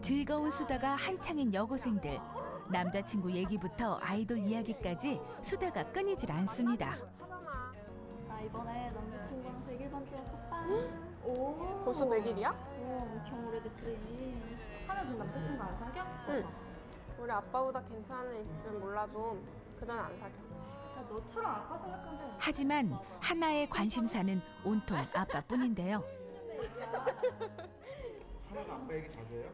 즐거운 수다가 한창인 여고생들. 남자친구 얘기부터 아이돌 이야기까지 수다가 끊이질 않습니다. 나 이번에 남자친구랑 100일 반지로 쳤다. 오. 벌써 100일이야? 오, 엄청 오래됐지. 하나도 남자친구 안 사겨? 응. 우리 아빠보다 괜찮은 애 있으면 몰라도 그전 안 사겨. 야, 너처럼 아빠 생각한 사람 하지만 하나의 관심사는 온통 아빠뿐인데요. 하나가 아빠 얘기 자주 해요?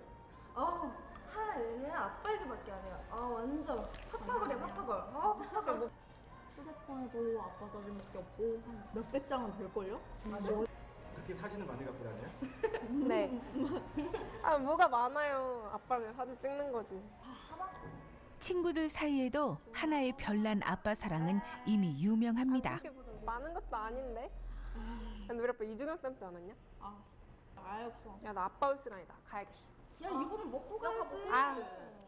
어, 하나 얘는 아빠 얘기밖에 안 해요. 아, 완전 팍팍거려, 팍팍걸. 어, 팍팍걸. 뭐, 휴대폰에도 아빠 사진밖에 없고 한 몇백 장은 될걸요? 그렇게 사진을 많이 갖고 다녀요? 네. 아, 뭐가 많아요. 아빠는 사진 찍는 거지. 친구들 사이에도 하나의 별난 아빠 사랑은 이미 유명합니다. 보자. 많은 것도 아닌데. 근데 우리 아빠 이주경 닮지 않았냐? 아, 아예 없어. 야, 나 아빠 올 시간이다. 가야겠어. 야, 이거는 먹고 가야지. 아,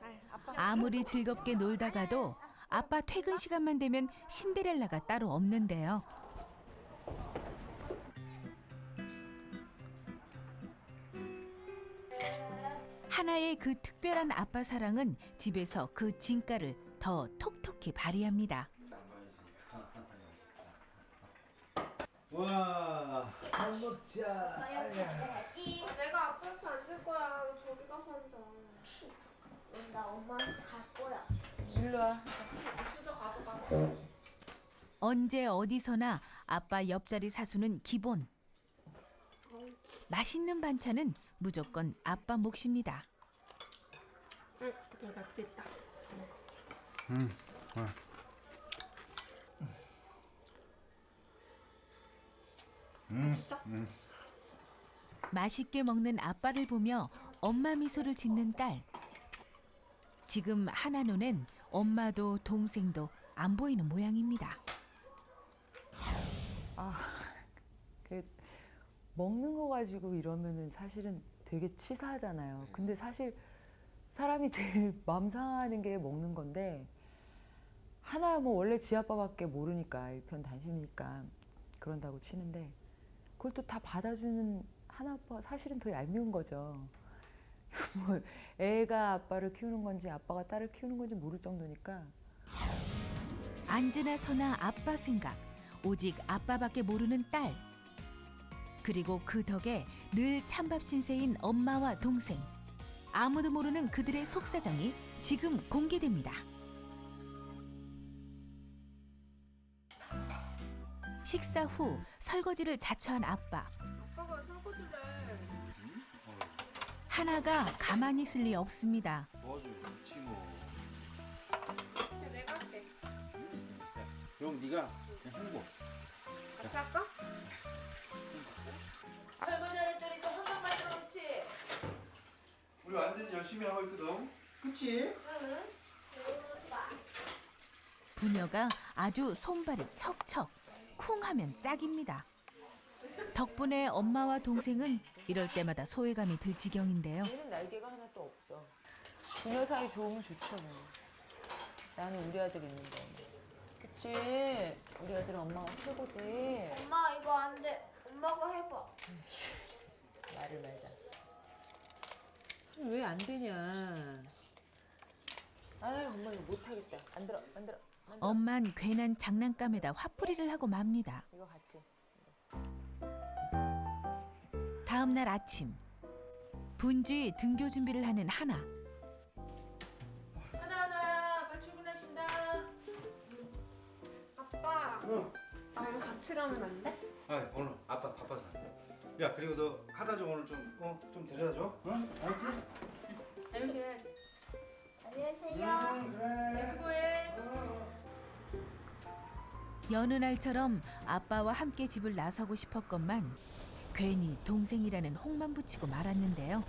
아이, 아빠. 아무리 즐겁게 놀다가도 아빠 퇴근 시간만 되면 신데렐라가 따로 없는데요. 하나의 그 특별한 아빠 사랑은 집에서 그 진가를 더 톡톡히 발휘합니다. 와, 밥 먹자. 내가 아빠 옆에 앉을 거야. 너 저기 가서 앉아. 나 엄마한테 갈 거야. 언제 어디서나 아빠 옆자리 사수는 기본. 맛있는 반찬은 무조건 아빠 몫입니다. 응, 여기 같이 있다. 맛있게 먹는 아빠를 보며 엄마 미소를 짓는 딸. 지금 하나 눈엔 엄마도 동생도 안 보이는 모양입니다. 그 먹는 거 가지고 이러면은 사실은 되게 치사하잖아요. 근데 사실 사람이 제일 마음 상하는 게 먹는 건데 하나 뭐 원래 지 아빠밖에 모르니까 일편 단심이니까 그런다고 치는데 그걸 또 다 받아주는 하나 아빠 사실은 더 얄미운 거죠. 뭐 애가 아빠를 키우는 건지 아빠가 딸을 키우는 건지 모를 정도니까 앉으나 서나 아빠 생각. 오직 아빠밖에 모르는 딸. 그리고 그 덕에 늘 찬밥 신세인 엄마와 동생. 아무도 모르는 그들의 속사정이 지금 공개됩니다. 식사 후 설거지를 자처한 아빠. 아빠가 설거지를 해. 하나가 가만히 있을 리 없습니다. 도와주면 좋지 뭐. 내가 할게. 그럼 네가 그냥 행복. 같이 할까? 설거지 잘했더니 또 한강 만들어 놓지. 우리 완전 열심히 하고 있거든. 그치? 부녀가 아주 손발이 척척 쿵 하면 짝입니다. 덕분에 엄마와 동생은 이럴 때마다 소외감이 들 지경인데요. 얘는 날개가 하나도 없어. 부녀 사이 좋으면 좋죠. 뭐. 나는 우리 아들 있는데. 그치? 우리 아들은 엄마가 최고지. 엄마 이거 안 돼. 엄마가 해봐. 말을 말자. 왜 안 되냐? 아유, 엄마 이거 못하겠다. 안 들어, 안 들어. 안 들어. 엄만 괜한 장난감에다 화풀이를 하고 맙니다. 이거 같이. 다음 날 아침 분주히 등교 준비를 하는 하나. 하나 하나, 아빠 출근하신다. 아빠. 응. 나랑 같이 가면 안 돼? 아, 오늘 아빠 바빠서. 야, 그리고 너 하다 좀 오늘 좀, 어, 좀 데려다 줘. 응? 알지? 이렇게 해야지. 안녕하세요. 응, 그래. 네, 수고해. 여느 날처럼 아빠와 함께 집을 나서고 싶었건만 괜히 동생이라는 혹만 붙이고 말았는데요.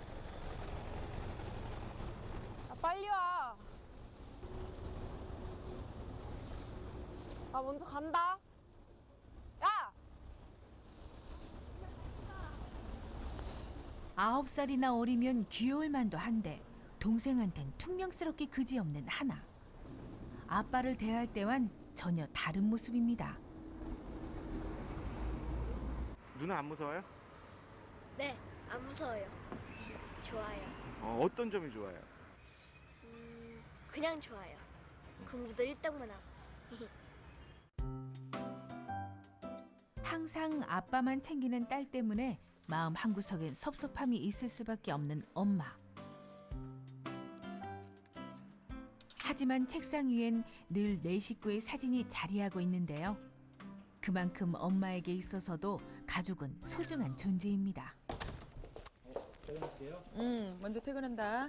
아, 빨리 와. 나 먼저 간다. 야! 아홉 살이나 어리면 귀여울 만도 한데 동생한텐 퉁명스럽게 그지없는 하나. 아빠를 대할 때와는 전혀 다른 모습입니다. 누나 안 무서워요? 네, 안 무서워요. 좋아요. 어, 어떤 점이 좋아요? 음, 그냥 좋아요. 공부도 1등만 하고. 항상 아빠만 챙기는 딸 때문에 마음 한구석엔 섭섭함이 있을 수밖에 없는 엄마. 하지만 책상 위엔 늘네 식구의 사진이 자리하고 있는데요. 그만큼 엄마에게 있어서도 가족은 소중한 존재입니다. 응, 먼저 퇴근한다.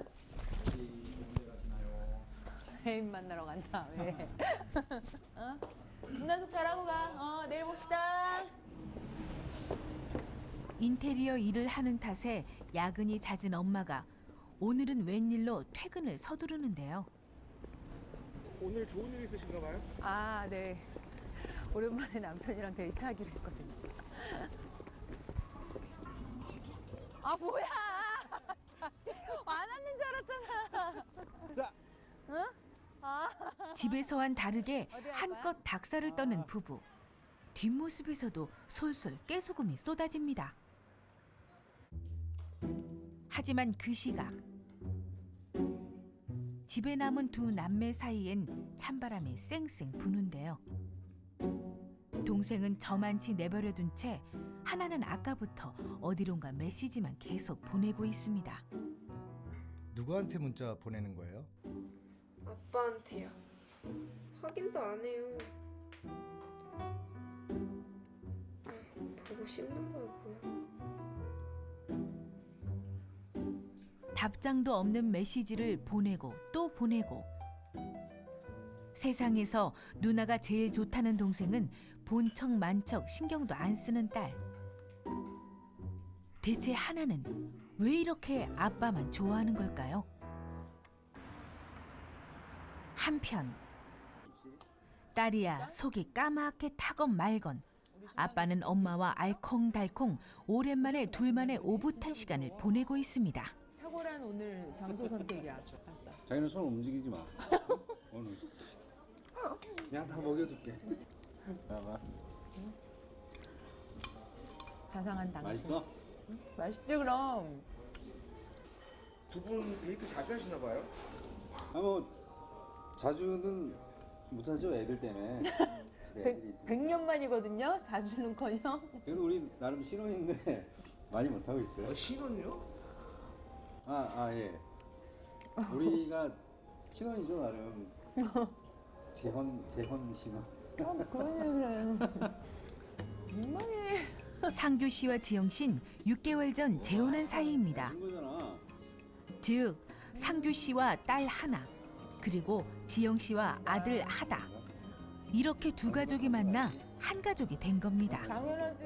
애인 만나러 간다. 왜? 어? 문단속 잘하고 가. 어, 내일 봅시다. 인테리어 일을 하는 탓에 야근이 잦은 엄마가 오늘은 웬일로 퇴근을 서두르는데요. 오늘 좋은 일 있으신가 봐요? 아, 네. 오랜만에 남편이랑 데이트하기로 했거든요. 아, 뭐야! 안 왔는 줄 알았잖아. 자. 집에서와는 다르게 어디 갈 한껏 닭살을 떠는 부부. 뒷모습에서도 솔솔 깨소금이 쏟아집니다. 하지만 그 시각 집에 남은 두 남매 사이엔 찬바람이 쌩쌩 부는데요. 동생은 저만치 내버려둔 채 하나는 아까부터 어디론가 메시지만 계속 보내고 있습니다. 누구한테 문자 보내는 거예요? 아빠한테요. 확인도 안 해요. 아, 보고 씹는 거야 뭐야. 답장도 없는 메시지를 보내고 또 보내고 세상에서 누나가 제일 좋다는 동생은 본척 만척 신경도 안 쓰는 딸 대체 하나는 왜 이렇게 아빠만 좋아하는 걸까요? 한편 딸이야 속이 까맣게 타건 말건 아빠는 엄마와 알콩달콩 오랜만에 둘만의 오붓한 시간을 보내고 있습니다. 탁월한 오늘 장소 선택이야. 자기는 손 움직이지 마. 오늘. 그냥 다 먹여줄게. 봐봐. 자상한 당신. 맛있어? 맛있지 그럼. 두 분 데이트 자주 하시나 봐요? 아 뭐 자주는 못하죠 애들 때문에. 집에 애들이 있으니까. 100 년 만이거든요. 자주는커녕. 그래도 우리 나름 신혼인데 많이 못하고 있어요. 어, 신혼요? 아, 아 예. 우리가 신혼이죠 나름. 재혼 재혼 신혼. 그런 얘기를 민망해. 상규 씨와 지영 씨는 6개월 전 재혼한 사이입니다. 된 거잖아. 즉 상규 씨와 딸 하나 그리고 지영 씨와 아들 하다 이렇게 두 가족이 만나 한 가족이 된 겁니다. 당연하지.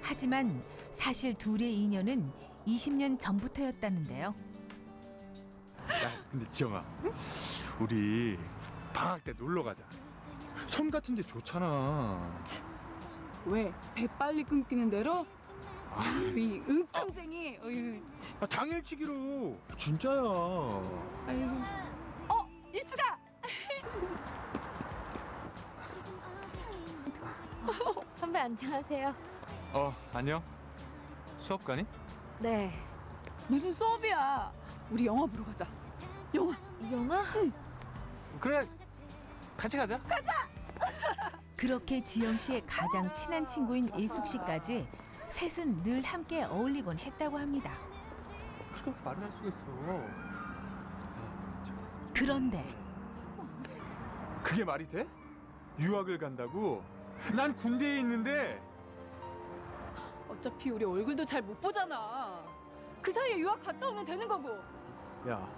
하지만 사실 둘의 인연은 20년 전부터였다는데요. 야, 근데 지영아, 우리 방학 때 놀러 가자. 섬 같은 데 좋잖아. 왜? 배 빨리 끊기는 대로? 이 윽탕쟁이 어휴 참. 아, 당일치기로. 진짜야. 아이고 어? 일수가! 선배 안녕하세요. 어, 안녕. 수업 가니? 네. 무슨 수업이야 우리 영화 보러 가자 영화 영화? 그래. 같이 가자. 그렇게 지영 씨의 가장 친한 친구인 일숙 씨까지 셋은 늘 함께 어울리곤 했다고 합니다. 그렇게 말을 할 수가 있어. 그런데 그게 말이 돼? 유학을 간다고? 난 군대에 있는데 어차피 우리 얼굴도 잘 못 보잖아 그 사이에 유학 갔다 오면 되는 거고 야,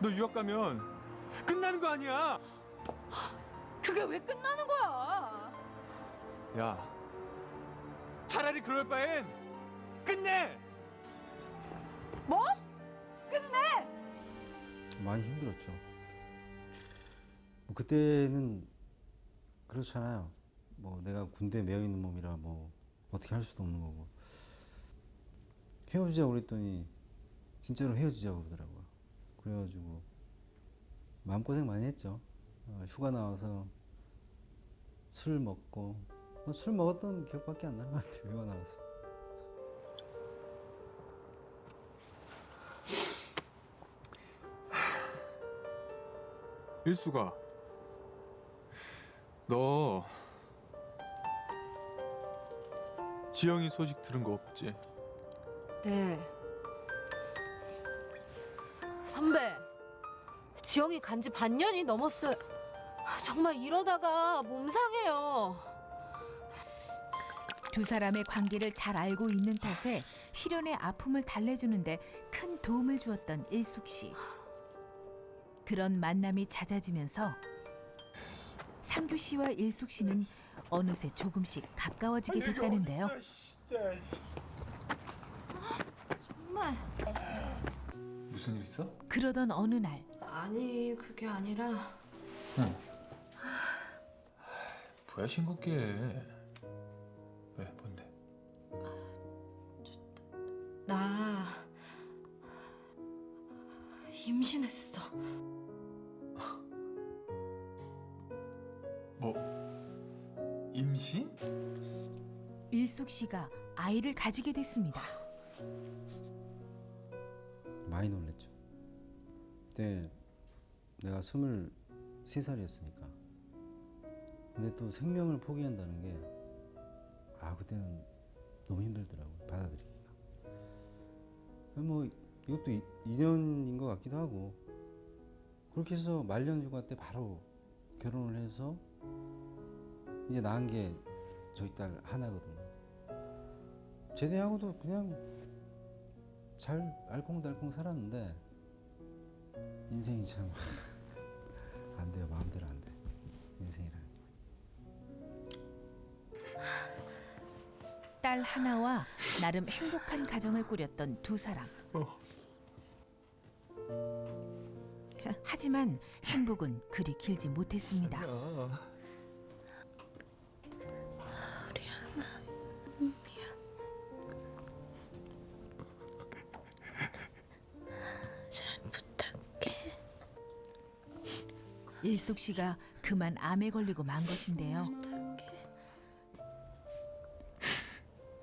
너 유학 가면 끝나는 거 아니야? 그게 왜 끝나는 거야 야, 차라리 그럴 바엔 끝내! 뭐? 끝내! 많이 힘들었죠. 뭐 그때는 그렇잖아요. 뭐 내가 군대 매여 있는 몸이라 뭐 어떻게 할 수도 없는 거고 헤어지자고 그랬더니 진짜로 헤어지자고 그러더라고요. 그래가지고 마음고생 많이 했죠. 어, 휴가 나와서 술 먹고 뭐술 먹었던 기억밖에 안 나는 것 같아요. 이거 나와서. 일수가 너 지영이 소식 들은 거 없지? 네. 선배, 지영이 간지 반년이 넘었어요. 정말 이러다가 몸 상해요. 두 사람의 관계를 잘 알고 있는 탓에 실연의 아픔을 달래주는데 큰 도움을 주었던 일숙 씨. 그런 만남이 잦아지면서 상규 씨와 일숙 씨는 어느새 조금씩 가까워지게 됐다는데요. 정말. 무슨 일 있어? 그러던 어느 날 아니 그게 아니라 뭐야 싱겁게 왜 뭔데? 나 임신했어. 뭐 임신? 일숙 씨가 아이를 가지게 됐습니다. 많이 놀랬죠. 그때 내가 23살이었으니까. 근데 또 생명을 포기한다는 게, 아, 그때는 너무 힘들더라고요. 받아들이기가. 뭐, 이것도 이- 인연인 것 같기도 하고. 그렇게 해서 말년 휴가 때 바로 결혼을 해서 이제 낳은 게 저희 딸 하나거든요. 제대하고도 그냥 잘 알콩달콩 살았는데 인생이 참 안 돼요 마음대로 안 돼 인생이라는 딸 하나와 나름 행복한 가정을 꾸렸던 두 사람. 하지만 행복은 그리 길지 못했습니다. 일숙 씨가 그만 암에 걸리고 만 것인데요.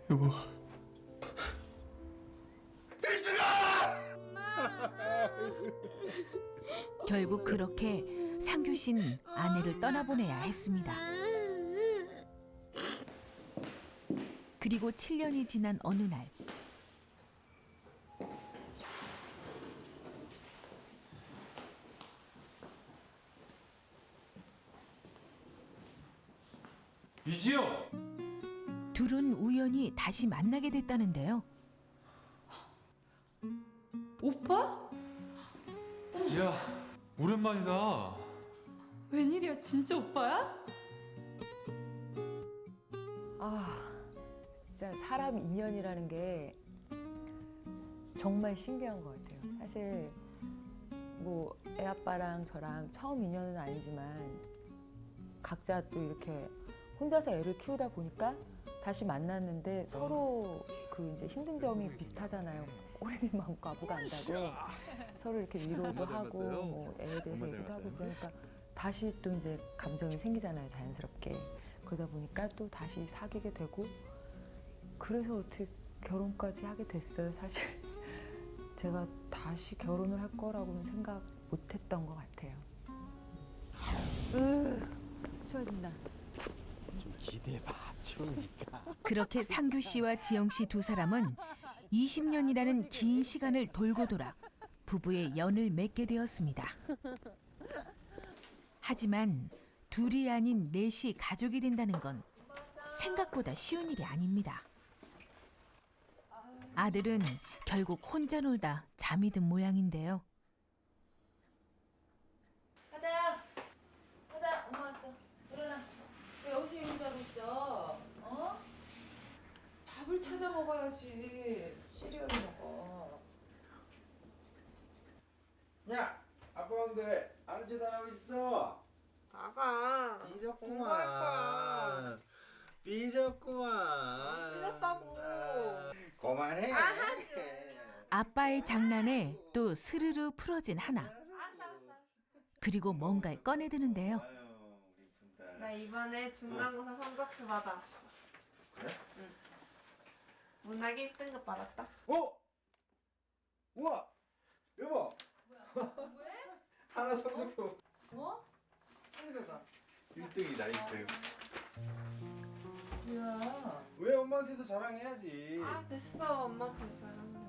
여보 결국 그렇게 상규 씨는 아내를 떠나보내야 했습니다. 그리고 7년이 지난 어느 날 다시 만나게 됐다는데요. 오빠? 야 오랜만이다 웬일이야 진짜 오빠야? 아, 진짜 사람 인연이라는 게 정말 신기한 것 같아요. 사실 뭐 애 아빠랑 저랑 처음 인연은 아니지만 각자 또 이렇게 혼자서 애를 키우다 보니까 다시 만났는데 서로 그 이제 힘든 점이 비슷하잖아요. 꼬리미 많고 아부가 안다고. 서로 이렇게 위로도 하고 뭐 애에 대해서 얘기도 하고 그러니까 다시 또 이제 감정이 생기잖아요 자연스럽게. 그러다 보니까 또 다시 사귀게 되고 그래서 어떻게 결혼까지 하게 됐어요 사실. 제가 다시 결혼을 할 거라고는 생각 못했던 것 같아요. 으 추워진다. 좀 기대봐. 추우니까. 그렇게 상규 씨와 지영 씨 두 사람은 20년이라는 긴 시간을 돌고 돌아 부부의 연을 맺게 되었습니다. 하지만 둘이 아닌 넷이 가족이 된다는 건 생각보다 쉬운 일이 아닙니다. 아들은 결국 혼자 놀다 잠이 든 모양인데요. 하다야 하다야 엄마 왔어 일어나 왜 여기서 이러고 자고 있어 어? 밥을 찾아 먹어야지 시리얼 먹어 야 아빠 근데 아르지 나가고 있어 나가. 공부할 거야. 삐졌구만 삐졌구만 삐졌다고. 그만해 아빠의 장난에 또 스르르 풀어진 하나. 그리고 뭔가를 꺼내드는데요. 아유 우리 이쁜 딸나나 이번에 중간고사 성적표 받았어. 그래? 응. 문학 1등급 받았다. 어? 우와! 여보! 왜? 하나 성적표 뭐? 해봐. 1등이다 1등 뭐야? 왜 엄마한테도 자랑해야지. 아 됐어 엄마한테 잘하네.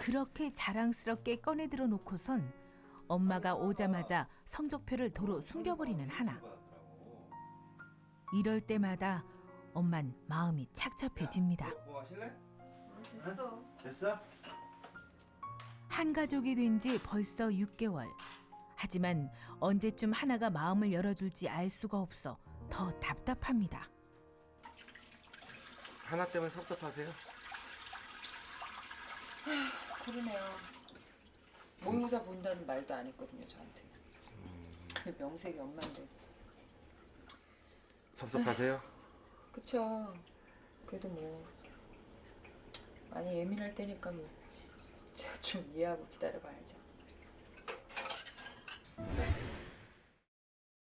그렇게 자랑스럽게 꺼내 들어 놓고선 엄마가 오자마자 성적표를 도로 숨겨버리는 하나. 이럴 때마다 엄만 마음이 착잡해집니다. 아, 됐어. 됐어? 한 가족이 된 지 벌써 6개월. 하지만 언제쯤 하나가 마음을 열어줄지 알 수가 없어 더 답답합니다. 하나 때문에 섭섭하세요? 그러네요. 모의고사 본다는 말도 안 했거든요 저한테. 그 명색이 엄마인데. 섭섭하세요? 그쵸. 그래도 뭐 많이 예민할 때니까 뭐 제가 좀 이해하고 기다려봐야죠.